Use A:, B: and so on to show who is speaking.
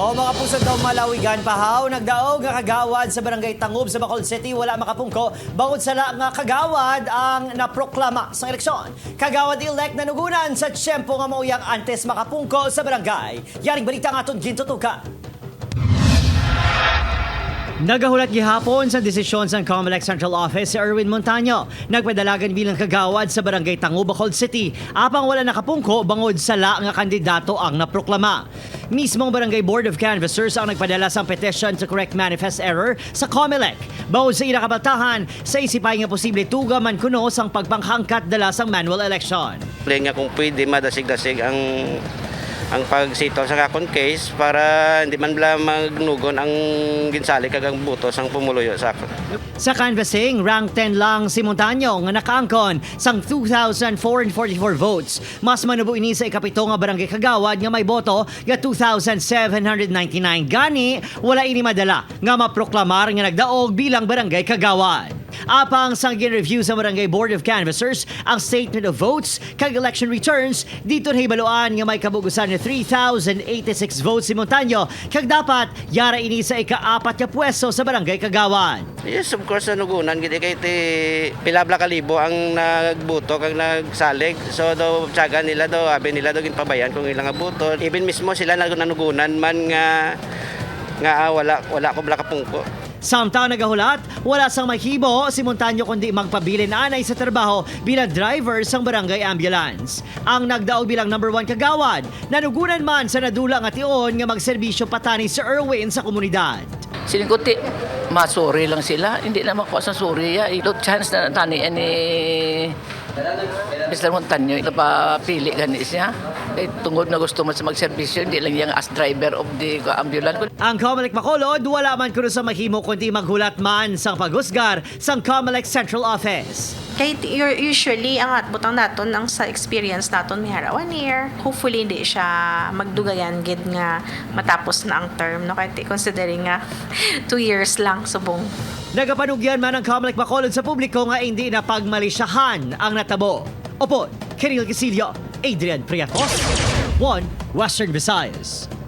A: O mga puso daw malawigan pahaw, nagdaog nga kagawad sa barangay Tangub sa Bacol City, wala makapungko. Bangod sa nga kagawad ang naproklama sa eleksyon. Kagawad-elect na nugunan sa tiyempo nga mauyang antes makapungko sa barangay. Yaring balita nga itong gintutukan. Nagahulat gihapon sa desisyon sa Comelec Central Office si Erwin Montaño. Nagpadalagan bilang kagawad sa barangay Tango, Bacol City. Apang wala nakapungko bangod sa la nga kandidato ang naproklama. Mismong Barangay Board of Canvassers ang nagpadala sa petition to correct manifest error sa Comelec. Bawod sa inakabaltahan, sa isipay nga posible tuga man kuno sang pagpanghangkat dala sang manual election.
B: Play nga kung pwede madasig-dasig ang ang pagsitaw sa kakon case para hindi man bala magnugon ang ginsali kagang butos ang pumuluyo sa akon.
A: Sa canvassing, rank 10 lang si Montaño nga nakaangkon sang 2,444 votes. Mas manubo ini sa ikapito nga barangay kagawad nga may boto nga 2,799 gani wala ini madala nga maproklamar nga nagdaog bilang barangay kagawad. Apang sang gin-review sa Barangay Board of Canvassers ang statement of votes kag election returns dito na hibaluan nga may kabugusan nga 3,086 votes si Montaño kag dapat yara ini sa ikaapat nga pwesto sa barangay kagawad.
B: Yes, of course, nanugunan gid kay ti pilabla kalibo ang nagbuto kag nagsalig. So do tiyaga nila do, abi nila do ginpabayan kung ilang buto. Even mismo sila nanugunan man nga nga ah, wala wala ko bala kapungko.
A: Samtang nagahulat, wala sang mahibo si Montaño kundi magpabilin anay sa trabaho bilang driver sang barangay ambulance. Ang nagdaog bilang number one kagawad, nanugunan man sa nadula nga tion nga magserbisyo patani sa Erwin sa komunidad.
C: Sinikuti, masuri lang sila. Hindi na makuha sa suri. Ya. Ilo chance na tani ni Mr. Montaño. Napapili gani siya. Eh, tungod na gusto mo sa magserbisyo, hindi lang yung as driver of the ambulance.
A: Ang Comelec Bacolod, wala man kuno sa mahimo kundi maghulat man sang paghusgar sang Comelec Central Office.
D: Kahit usually, ang atbutang naton ang sa experience naton may hara one year. Hopefully, hindi siya magdugayan gid nga matapos na ang term. No? Kahit considering nga two years lang subong.
A: Nagapanugyan man ang Comelec Bacolod sa publiko nga hindi na pagmalisyahan ang natabo. Opo, Kiril Casillo, Adrian Priatos, One Western Visayas.